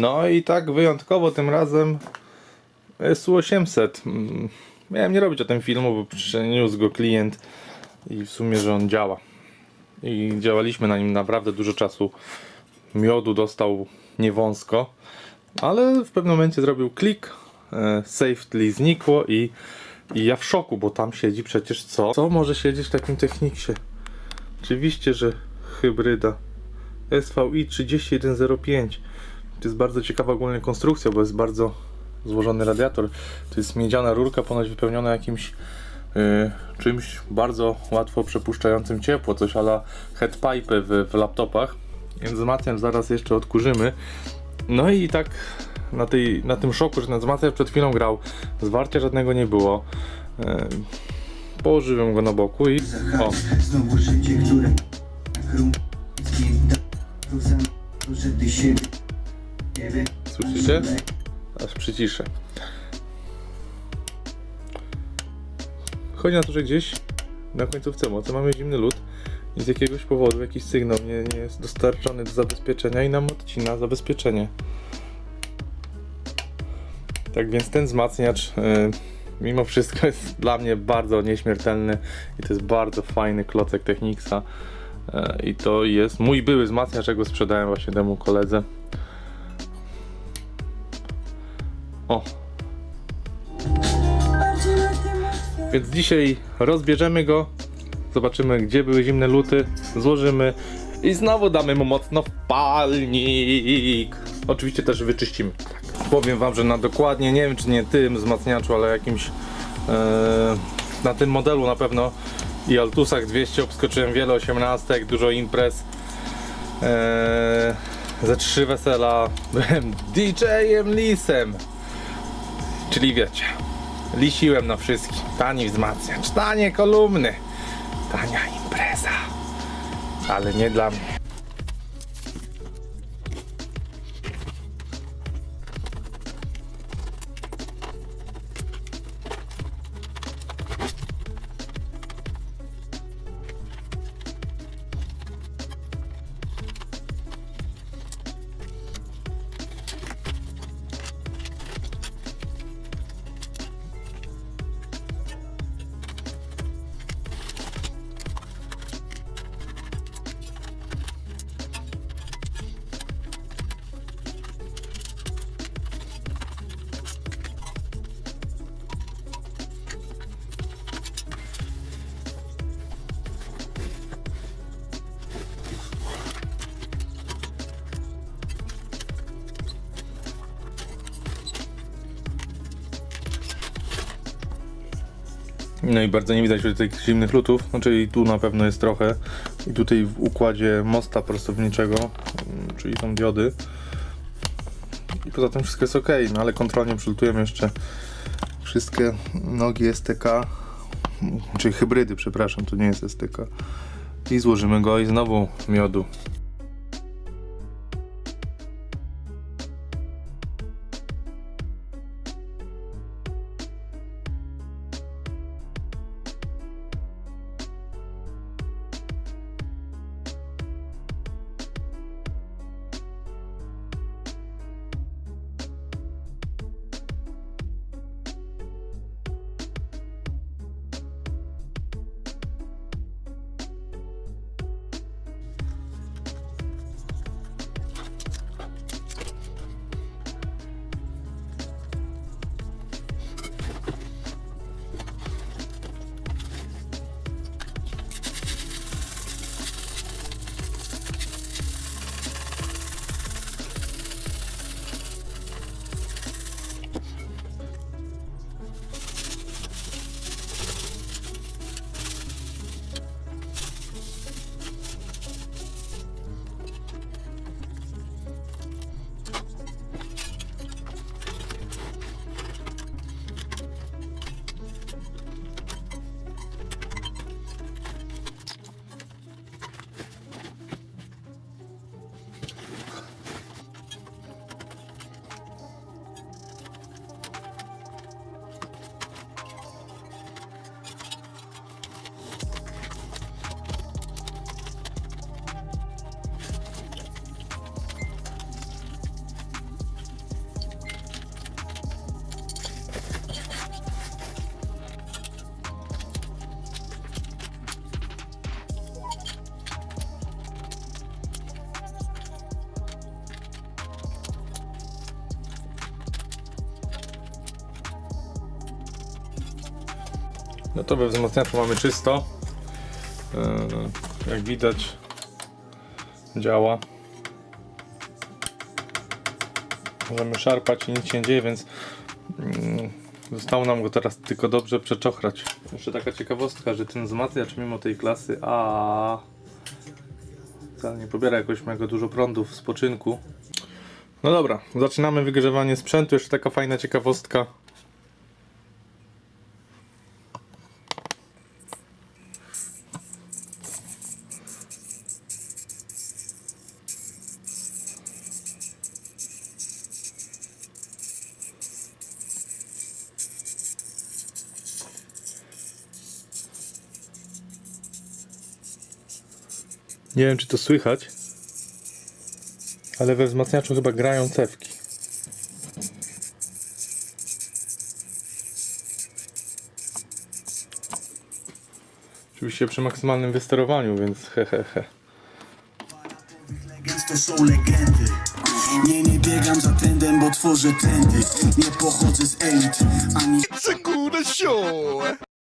No i tak wyjątkowo tym razem SU800. Mm, Miałem nie robić o tym filmu, bo przyniósł go klient i w sumie, że on działa. I działaliśmy na nim naprawdę dużo czasu. Miodu dostał niewąsko, ale w pewnym momencie zrobił klik, e, safely znikło i, i ja w szoku, bo tam siedzi przecież co? Co może siedzieć w takim Techniksie? Oczywiście, że hybryda SVI 3105. To jest bardzo ciekawa ogólnie konstrukcja, bo jest bardzo złożony radiator. To jest miedziana rurka, ponoć wypełniona jakimś y, czymś bardzo łatwo przepuszczającym ciepło, coś ala headpipe w, w laptopach. Więc wzmacniacz zaraz jeszcze odkurzymy. No i tak na, tej, na tym szoku, że ten wzmacniacz przed chwilą grał, zwarcia żadnego nie było. Y, położyłem go na boku i o, Znowu życie, które. Słyszycie? Aż przyciszę. Chodzi na to, że gdzieś na końcówce mocy mamy zimny lód i z jakiegoś powodu jakiś sygnał nie, nie jest dostarczony do zabezpieczenia i nam odcina zabezpieczenie. Tak więc ten wzmacniacz y, mimo wszystko jest dla mnie bardzo nieśmiertelny i to jest bardzo fajny klocek Technicsa. Y, I to jest mój były wzmacniacz, czego sprzedałem właśnie temu koledze. O. Więc dzisiaj rozbierzemy go, zobaczymy gdzie były zimne luty, złożymy i znowu damy mu mocno w palnik. Oczywiście też wyczyścimy. Powiem wam, że na dokładnie, nie wiem czy nie tym wzmacniaczu, ale jakimś e, na tym modelu na pewno i Altusach 200 obskoczyłem wiele osiemnastek, dużo imprez. E, ze trzy wesela byłem DJ-em Lisem. Czyli wiecie, lisiłem na wszystkim. Tani wzmacniacz, tanie kolumny, tania impreza. Ale nie dla mnie. No i bardzo nie widać tych zimnych lutów, znaczy i tu na pewno jest trochę. I tutaj w układzie mosta prostowniczego, mm, czyli są diody. I poza tym wszystko jest ok, no ale kontrolnie przylutujemy jeszcze wszystkie nogi STK, czyli hybrydy, przepraszam, to nie jest STK. I złożymy go i znowu miodu. No to we wzmacniaczu mamy czysto. Yy, Jak widać działa. Możemy szarpać i nic się nie dzieje, więc mm, zostało nam go teraz tylko dobrze przeczochrać. Jeszcze taka ciekawostka, że ten wzmacniacz mimo tej klasy A wcale nie pobiera jakoś mega dużo prądu w spoczynku. No dobra, zaczynamy wygrzewanie sprzętu. Jeszcze taka fajna ciekawostka. Nie wiem, czy to słychać, ale we wzmacniaczu chyba grają cewki. Oczywiście przy maksymalnym wysterowaniu, więc hehehe. He, he. Legend to są legendy Nie, nie biegam za trendem, bo tworzę trendy Nie pochodzę z elit, ani